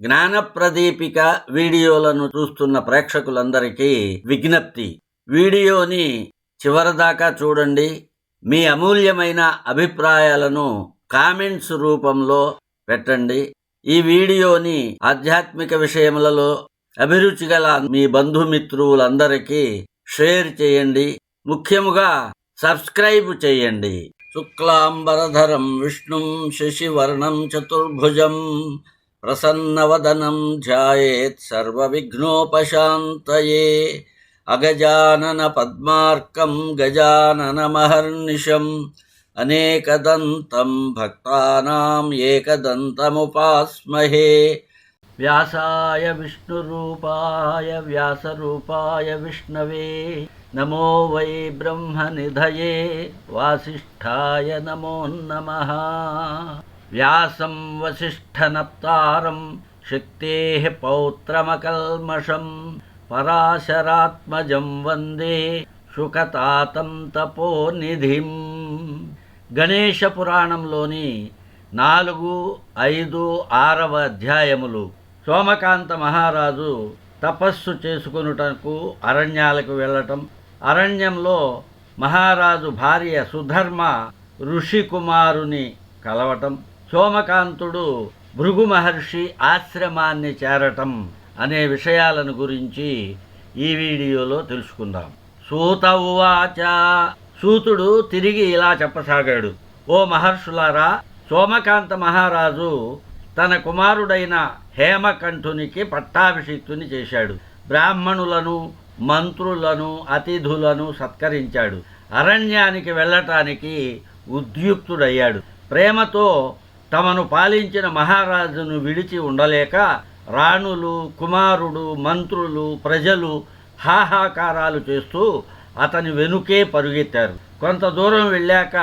జ్ఞానప్రదీపిక వీడియోలను చూస్తున్న ప్రేక్షకులందరికీ విజ్ఞప్తి. వీడియోని చివరిదాకా చూడండి. మీ అమూల్యమైన అభిప్రాయాలను కామెంట్స్ రూపంలో పెట్టండి. ఈ వీడియోని ఆధ్యాత్మిక విషయములలో అభిరుచి గల మీ బంధుమిత్రులందరికీ షేర్ చేయండి. ముఖ్యముగా సబ్స్క్రైబ్ చేయండి. శుక్లాంబరధరం విష్ణుం శశివర్ణం చతుర్భుజం प्रसन्नवदनं ध्यायेत् सर्वविघ्नोपशान्तये। अगजाननपद्मार्कं गजाननमहर्निशम्। अनेकदन्तं भक्तानाम् एकदन्तमुपास्महे। व्यासाय विष्णुरूपाय, व्यासरूपाय विष्णवे। नमो वै ब्रह्मनिधये। वासिष्ठाय नमो नमः। వ్యాసం వసిష్ఠనప్తారం శక్తే పౌత్రమకల్మషం పరాశరాత్మజం వందే శుకతాతం తపోనిధిం. గణేశ పురాణంలోని నాలుగు ఐదు ఆరవ అధ్యాయములు సోమకాంత మహారాజు తపస్సు చేసుకొనుటకు అరణ్యాలకు వెళ్ళటం. అరణ్యంలో మహారాజు భార్య సుధర్మ ఋషికుమారుని కలవటం. సోమకాంతుడు భృగు మహర్షి ఆశ్రమాన్ని చేరటం అనే విషయాలను గురించి ఈ వీడియోలో తెలుసుకుందాం. సూత ఉవాచ. సూతుడు తిరిగి ఇలా చెప్పసాగాడు. ఓ మహర్షులారా సోమకాంత మహారాజు తన కుమారుడైన హేమకంఠునికి పట్టాభిషిక్తుని చేశాడు. బ్రాహ్మణులను మంత్రులను అతిథులను సత్కరించాడు. అరణ్యానికి వెళ్ళటానికి ఉద్యుక్తుడయ్యాడు. ప్రేమతో తమను పాలించిన మహారాజును విడిచి ఉండలేక రాణులు కుమారుడు మంత్రులు ప్రజలు హాహాకారాలు చేస్తూ అతని వెనుకే పరుగెత్తారు. కొంత దూరం వెళ్ళాక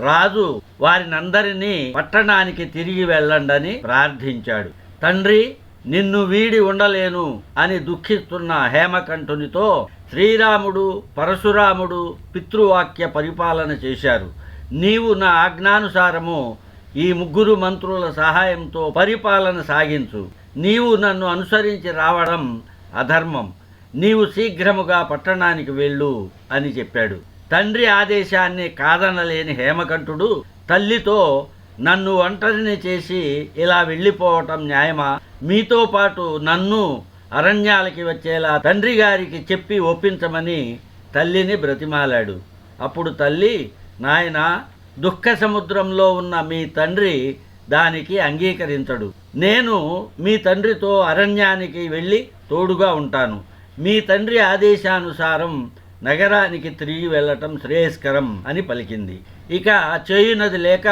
రాజు వారినందరినీ పట్టణానికి తిరిగి వెళ్ళండని ప్రార్థించాడు. తండ్రి నిన్ను వీడి ఉండలేను అని దుఃఖిస్తున్న హేమకంఠునితో శ్రీరాముడు పరశురాముడు పితృవాక్య పరిపాలన చేశారు. నీవు నా ఆజ్ఞానుసారము ఈ ముగ్గురు మంత్రుల సహాయంతో పరిపాలన సాగించు. నీవు నన్ను అనుసరించి రావడం అధర్మం. నీవు శీఘ్రముగా పట్టణానికి వెళ్ళు అని చెప్పాడు. తండ్రి ఆదేశాన్ని కాదనలేని హేమకంఠుడు తల్లితో నన్ను ఒంటరిని చేసి ఇలా వెళ్ళిపోవటం న్యాయమా? మీతో పాటు నన్ను అరణ్యాలకి వచ్చేలా తండ్రి గారికి చెప్పి ఒప్పించమని తల్లిని బ్రతిమాలాడు. అప్పుడు తల్లి నాయన దుఃఖ సముద్రంలో ఉన్న మీ తండ్రి దానికి అంగీకరించడు. నేను మీ తండ్రితో అరణ్యానికి వెళ్ళి తోడుగా ఉంటాను. మీ తండ్రి ఆదేశానుసారం నగరానికి తిరిగి వెళ్ళటం శ్రేయస్కరం అని పలికింది. ఇక చేయునది లేక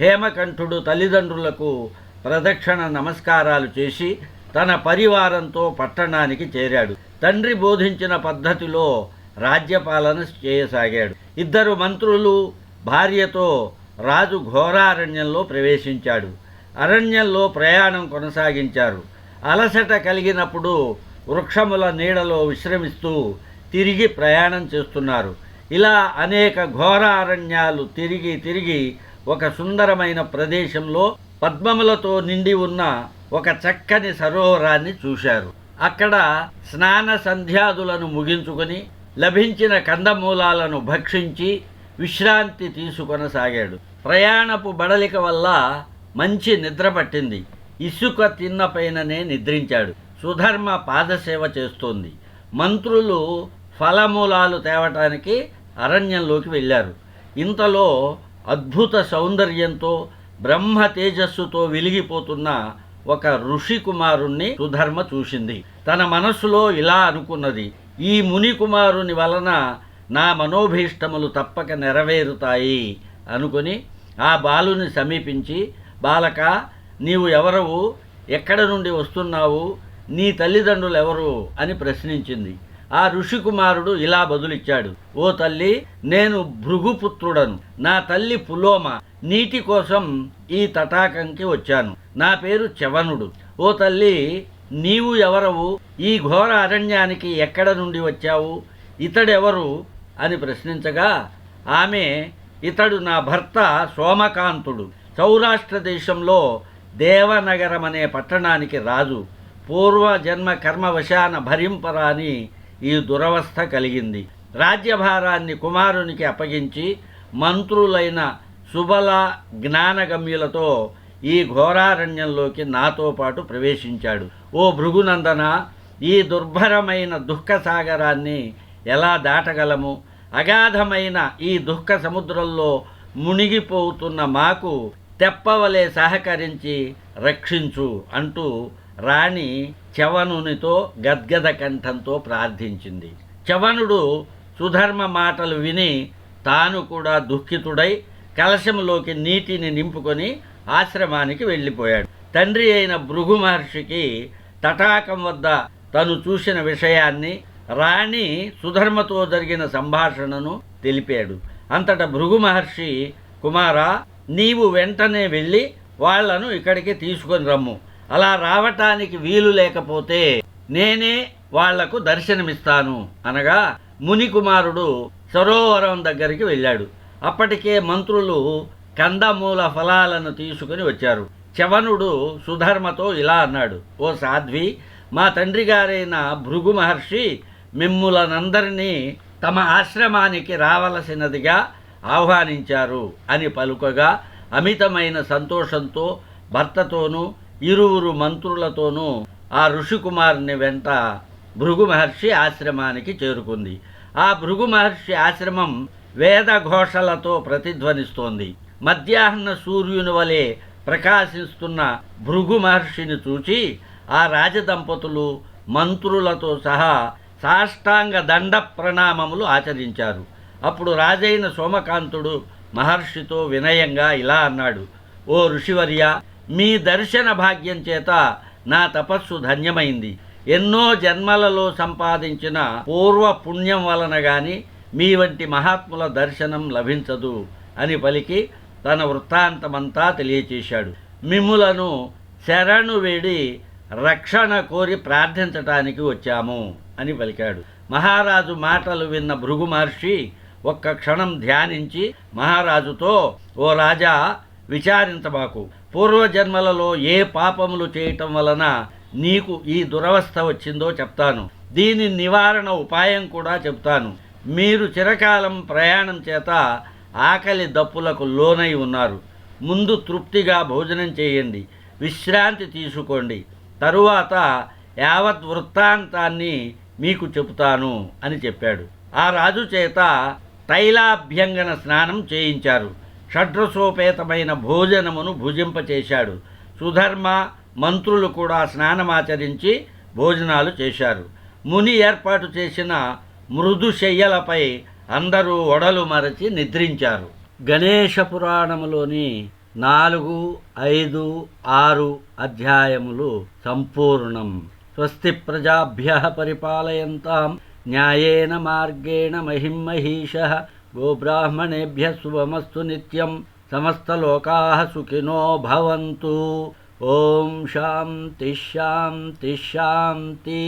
హేమకంఠుడు తల్లిదండ్రులకు ప్రదక్షిణ నమస్కారాలు చేసి తన పరివారంతో పట్టణానికి చేరాడు. తండ్రి బోధించిన పద్ధతిలో రాజ్యపాలన చేయసాగాడు. ఇద్దరు మంత్రులు భార్యతో రాజు ఘోరారణ్యంలో ప్రవేశించాడు. అరణ్యంలో ప్రయాణం కొనసాగించారు. అలసట కలిగినప్పుడు వృక్షముల నీడలో విశ్రమిస్తూ తిరిగి ప్రయాణం చేస్తున్నారు. ఇలా అనేక ఘోర అరణ్యాలు తిరిగి తిరిగి ఒక సుందరమైన ప్రదేశంలో పద్మములతో నిండి ఉన్న ఒక చక్కని సరోవరాన్ని చూశారు. అక్కడ స్నాన సంధ్యాదులను ముగించుకొని లభించిన కందమూలాలను భక్షించి విశ్రాంతి తీసుకొనసాగాడు. ప్రయాణపు బడలిక వల్ల మంచి నిద్ర పట్టింది. ఇసుక తిన్న పైననే నిద్రించాడు. సుధర్మ పాదసేవ చేస్తోంది. మంత్రులు ఫలమూలాలు తేవటానికి అరణ్యంలోకి వెళ్ళారు. ఇంతలో అద్భుత సౌందర్యంతో బ్రహ్మ తేజస్సుతో వెలిగిపోతున్న ఒక ఋషి కుమారుణ్ణి సుధర్మ చూసింది. తన మనస్సులో ఇలా అనుకున్నది ఈ ముని కుమారుని వలన నా మనోభీష్టములు తప్పక నెరవేరుతాయి అనుకొని ఆ బాలుని సమీపించి బాలక నీవు ఎవరవు? ఎక్కడ నుండి వస్తున్నావు? నీ తల్లిదండ్రులు ఎవరు అని ప్రశ్నించింది. ఆ ఋషికుమారుడు ఇలా బదులిచ్చాడు. ఓ తల్లి నేను భృగుపుత్రుడను. నా తల్లి పులోమ. నీటి కోసం ఈ తటాకంకి వచ్చాను. నా పేరు చవనుడు ఓ తల్లి నీవు ఎవరవు? ఈ ఘోర అరణ్యానికి ఎక్కడ నుండి వచ్చావు? ఇతడెవరు? అని ప్రశ్నించగా ఆమె ఇతడు నా భర్త సోమకాంతుడు. సౌరాష్ట్ర దేశంలో దేవనగరం అనే పట్టణానికి రాజు. పూర్వజన్మ కర్మవశాన భరింపరాని ఈ దురవస్థ కలిగింది. రాజ్యభారాన్ని కుమారునికి అప్పగించి మంత్రులైన సుబల జ్ఞానగమ్యులతో ఈ ఘోరారణ్యంలోకి నాతో పాటు ప్రవేశించాడు. ఓ భృగునందన ఈ దుర్భరమైన దుఃఖసాగరాన్ని ఎలా దాటగలము? అగాధమైన ఈ దుఃఖ సముద్రంలో మునిగిపోతున్న మాకు తెప్పవలే సహకరించి రక్షించు అంటూ రాణి చవనునితో గద్గద కంఠంతో ప్రార్థించింది. చవనుడు సుధర్మ మాటలు విని తాను కూడా దుఃఖితుడై కలశంలోకి నీటిని నింపుకొని ఆశ్రమానికి వెళ్ళిపోయాడు. తండ్రి అయిన భృగు మహర్షికి తటాకం వద్ద తను చూసిన విషయాన్ని రాణి సుధర్మతో జరిగిన సంభాషణను తెలిపాడు. అంతట భృగు మహర్షి కుమారా నీవు వెంటనే వెళ్ళి వాళ్ళను ఇక్కడికి తీసుకొని రమ్ము. అలా రావటానికి వీలు లేకపోతే నేనే వాళ్ళకు దర్శనమిస్తాను. అనగా ముని కుమారుడు సరోవరం దగ్గరికి వెళ్ళాడు. అప్పటికే మంత్రులు కందమూల ఫలాలను తీసుకుని వచ్చారు. చవనుడు సుధర్మతో ఇలా అన్నాడు ఓ సాధ్వి మా తండ్రి గారైన భృగు మహర్షి మిమ్ములనందరినీ తమ ఆశ్రమానికి రావలసినదిగా ఆహ్వానించారు అని పలుకగా అమితమైన సంతోషంతో భర్తతోనూ ఇరువురు మంత్రులతోనూ ఆ ఋషికుమారుని వెంట భృగు మహర్షి ఆశ్రమానికి చేరుకుంది. ఆ భృగు మహర్షి ఆశ్రమం వేద ఘోషలతో ప్రతిధ్వనిస్తోంది. మధ్యాహ్న సూర్యుని వలె ప్రకాశిస్తున్న భృగు మహర్షిని చూచి ఆ రాజదంపతులు మంత్రులతో సహా సాష్టాంగ దండ ప్రణామములు ఆచరించారు. అప్పుడు రాజైన సోమకాంతుడు మహర్షితో వినయంగా ఇలా అన్నాడు ఓ ఋషివర్య మీ దర్శన భాగ్యం చేత నా తపస్సు ధన్యమైంది. ఎన్నో జన్మలలో సంపాదించిన పూర్వ పుణ్యం వలన గాని మీ వంటి మహాత్ముల దర్శనం లభించదు అని పలికి తన వృత్తాంతమంతా తెలియచేశాడు. మిమ్ములను శరణు వేడి రక్షణ కోరి ప్రార్థించటానికి వచ్చాము. అని పలికాడు. మహారాజు మాటలు విన్న భృగు మహర్షి ఒక్క క్షణం ధ్యానించి మహారాజుతో ఓ రాజా విచారించబాకు. పూర్వజన్మలలో ఏ పాపములు చేయటం వలన నీకు ఈ దురవస్థ వచ్చిందో చెప్తాను. దీని నివారణ ఉపాయం కూడా చెప్తాను. మీరు చిరకాలం ప్రయాణం చేత ఆకలి దప్పులకు లోనై ఉన్నారు. ముందు తృప్తిగా భోజనం చేయండి. విశ్రాంతి తీసుకోండి. తరువాత యావత్ వృత్తాంతాన్ని మీకు చెబుతాను అని చెప్పాడు. ఆ రాజు చేత తైలాభ్యంగన స్నానం చేయించారు. షడ్రసోపేతమైన భోజనమును భుజింపచేశాడు. సుధర్మ మంత్రులు కూడా స్నానమాచరించి భోజనాలు చేశారు. ముని ఏర్పాటు చేసిన మృదు శయ్యలపై అందరూ ఒడలు మరచి నిద్రించారు. గణేష పురాణములోని నాలుగు ఐదు ఆరు అధ్యాయములు సంపూర్ణం. स्वस्ति प्रजाभ्यः परिपालयन्तां न्यायेन मार्गेण महिं महिषः गोब्राह्मणेभ्यः शुभमस्तु नित्यं। समस्तलोकाः सुखिनो भवन्तु। ॐ शान्तिां तिशन्ति